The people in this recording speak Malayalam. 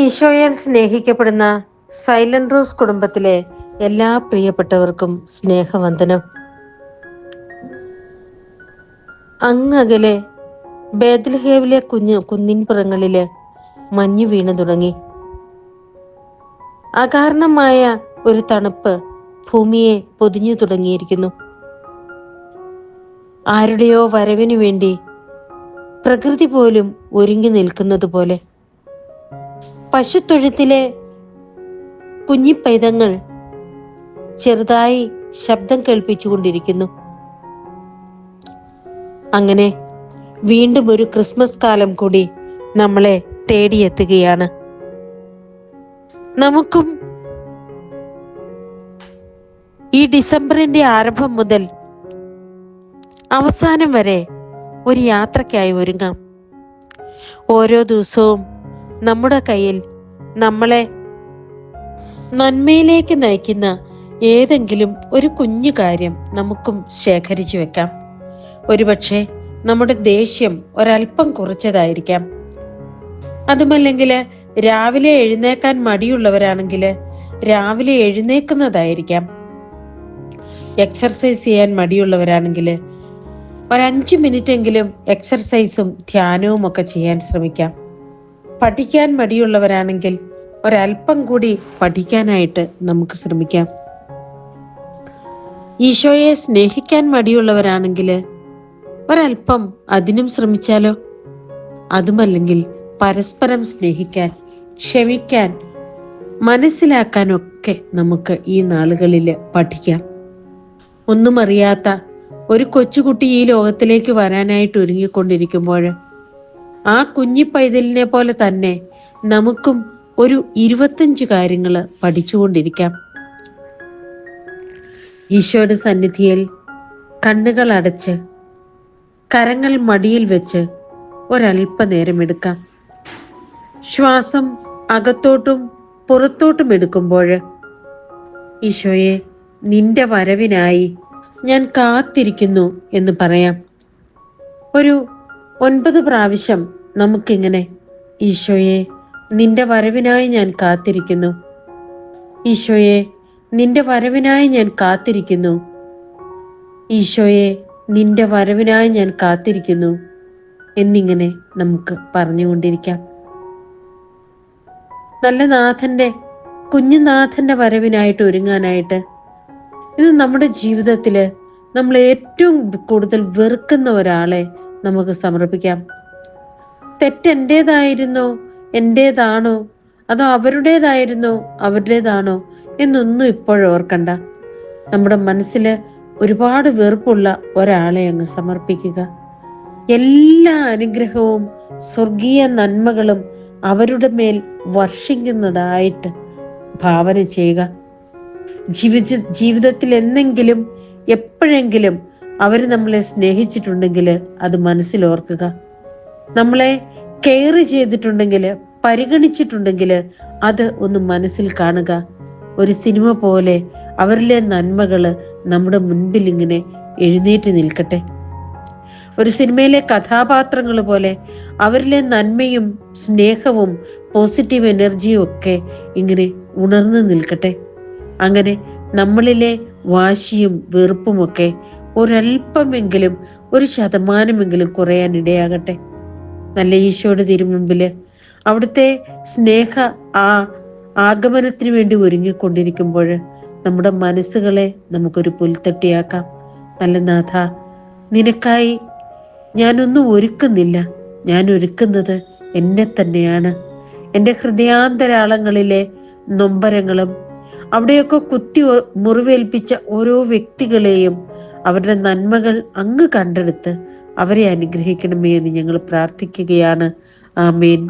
ഈശോയാൽ സ്നേഹിക്കപ്പെടുന്ന സൈലന്റ് റോസ് കുടുംബത്തിലെ എല്ലാ പ്രിയപ്പെട്ടവർക്കും സ്നേഹവന്ദനം. അങ്ങകലെ ബേദൽഹേവിലെ കുഞ്ഞു കുന്നിൻപുറങ്ങളിൽ മഞ്ഞു വീണു തുടങ്ങി. അകാരണമായ ഒരു തണുപ്പ് ഭൂമിയെ പൊതിഞ്ഞു തുടങ്ങിയിരിക്കുന്നു. ആരുടെയോ വരവിനു വേണ്ടി പ്രകൃതി പോലും ഒരുങ്ങി നിൽക്കുന്നത് പോലെ പശുത്തൊഴുത്തിലെ കുഞ്ഞിപ്പൈതങ്ങൾ ചെറുതായി ശബ്ദം കേൾപ്പിച്ചുകൊണ്ടിരിക്കുന്നു. അങ്ങനെ വീണ്ടും ഒരു ക്രിസ്മസ് കാലം കൂടി നമ്മളെ തേടിയെത്തുകയാണ്. നമുക്കും ഈ ഡിസംബറിന്റെ ആരംഭം മുതൽ അവസാനം വരെ ഒരു യാത്രയ്ക്കായി ഒരുങ്ങാം. ഓരോ ദിവസവും നമ്മുടെ കയ്യിൽ നമ്മളെ നന്മയിലേക്ക് നയിക്കുന്ന ഏതെങ്കിലും ഒരു കുഞ്ഞു കാര്യം നമുക്കും ശേഖരിച്ചു വെക്കാം. ഒരുപക്ഷെ നമ്മുടെ ദേഷ്യം ഒരല്പം കുറച്ചതായിരിക്കാം. അതുമല്ലെങ്കിൽ രാവിലെ എഴുന്നേക്കാൻ മടിയുള്ളവരാണെങ്കിൽ രാവിലെ എഴുന്നേക്കുന്നതായിരിക്കാം. എക്സർസൈസ് ചെയ്യാൻ മടിയുള്ളവരാണെങ്കിൽ ഒരഞ്ച് മിനിറ്റ് എങ്കിലും എക്സർസൈസും ധ്യാനവും ഒക്കെ ചെയ്യാൻ ശ്രമിക്കാം. പഠിക്കാൻ മടിയുള്ളവരാണെങ്കിൽ ഒരല്പം കൂടി പഠിക്കാനായിട്ട് നമുക്ക് ശ്രമിക്കാം. ഈശോയെ സ്നേഹിക്കാൻ മടിയുള്ളവരാണെങ്കിൽ ഒരല്പം അതിനും ശ്രമിച്ചാലോ? അതുമല്ലെങ്കിൽ പരസ്പരം സ്നേഹിക്കാൻ ക്ഷമിക്കാൻ മനസ്സിലാക്കാനൊക്കെ നമുക്ക് ഈ നാളുകളിൽ പഠിക്കാം. ഒന്നും അറിയാത്ത ഒരു കൊച്ചുകുട്ടി ഈ ലോകത്തിലേക്ക് വരാനായിട്ട് ഒരുങ്ങിക്കൊണ്ടിരിക്കുമ്പോൾ ആ കുഞ്ഞി പൈതലിനെ പോലെ തന്നെ നമുക്കും ഒരു ഇരുപത്തഞ്ച് കാര്യങ്ങൾ പഠിച്ചുകൊണ്ടിരിക്കാം. ഈശോയുടെ സന്നിധിയിൽ കണ്ണുകൾ അടച്ച് കരങ്ങൾ മടിയിൽ വെച്ച് ഒരല്പനേരം എടുക്കാം. ശ്വാസം അകത്തോട്ടും പുറത്തോട്ടും എടുക്കുമ്പോൾ ഈശോയെ നിന്റെ വരവിനായി ഞാൻ കാത്തിരിക്കുന്നു എന്ന് പറയാം. ഒരു ഒൻപത് പ്രാവശ്യം നമുക്കിങ്ങനെ ഈശോയെ നിന്റെ വരവിനായി ഞാൻ കാത്തിരിക്കുന്നു. ഈശോയെ നിന്റെ വരവിനായി ഞാൻ കാത്തിരിക്കുന്നു. ഈശോയെ നിന്റെ വരവിനായി ഞാൻ കാത്തിരിക്കുന്നു. എന്നിങ്ങനെ നമുക്ക് പറഞ്ഞുകൊണ്ടിരിക്കാം. നല്ല നാഥന്റെ കുഞ്ഞുനാഥന്റെ വരവിനായിട്ട് ഒരുങ്ങാനായിട്ട് ഇത് നമ്മുടെ ജീവിതത്തിൽ നമ്മൾ ഏറ്റവും കൂടുതൽ വെറുക്കുന്ന ഒരാളെ നമുക്ക് സമർപ്പിക്കാം. തെറ്റെന്റേതായിരുന്നോ എന്റേതാണോ അതോ അവരുടേതായിരുന്നോ അവരുടേതാണോ എന്നൊന്നും ഇപ്പോഴോർക്കണ്ട നമ്മുടെ മനസ്സിൽ ഒരുപാട് വെറുപ്പുള്ള ഒരാളെ അങ്ങ് സമർപ്പിക്കുക. എല്ലാ അനുഗ്രഹവും സ്വർഗീയ നന്മകളും അവരുടെ മേൽ വർഷിക്കുന്നതായിട്ട് ഭാവന ചെയ്യുക. ജീവിത ജീവിതത്തിൽ എന്നെങ്കിലും എപ്പോഴെങ്കിലും അവർ നമ്മളെ സ്നേഹിച്ചിട്ടുണ്ടെങ്കിൽ അത് മനസ്സിലോർക്കുക നമ്മളെ കെയർ ചെയ്തിട്ടുണ്ടെങ്കിൽ പരിഗണിച്ചിട്ടുണ്ടെങ്കിൽ അത് ഒന്ന് മനസ്സിൽ കാണുക. ഒരു സിനിമ പോലെ അവരിലെ നന്മകൾ നമ്മുടെ മുൻപിൽ ഇങ്ങനെ എഴുന്നേറ്റ് നിൽക്കട്ടെ. ഒരു സിനിമയിലെ കഥാപാത്രങ്ങൾ പോലെ അവരിലെ നന്മയും സ്നേഹവും പോസിറ്റീവ് എനർജിയും ഒക്കെ ഇങ്ങനെ ഉണർന്നു നിൽക്കട്ടെ. അങ്ങനെ നമ്മളിലെ വാശിയും വെറുപ്പുമൊക്കെ ഒരല്പമെങ്കിലും ഒരു ശതമാനമെങ്കിലും കുറയാൻ ഇടയാകട്ടെ. നല്ല ഈശോയുടെ തിരുമുമ്പിൽ അവിടുത്തെ സ്നേഹ ആ ആഗമനത്തിന് വേണ്ടി ഒരുങ്ങിക്കൊണ്ടിരിക്കുമ്പോൾ നമ്മുടെ മനസ്സുകളെ നമുക്കൊരു പുൽത്തട്ടിയാക്കാം. നല്ല നാഥ നിനക്കായി ഞാനൊന്നും ഒരുക്കുന്നില്ല. ഞാൻ ഒരുക്കുന്നത് എന്നെ തന്നെയാണ്. എന്റെ ഹൃദയാന്തരാളങ്ങളിലെ നൊമ്പരങ്ങളും അവിടെയൊക്കെ കുത്തി മുറിവേൽപ്പിച്ച ഓരോ വ്യക്തികളെയും അവരുടെ നന്മകൾ അങ്ങ് കണ്ടെടുത്ത് അവരെ അനുഗ്രഹിക്കണമേ എന്ന് ഞങ്ങൾ പ്രാർത്ഥിക്കുകയാണ്. ആമേൻ.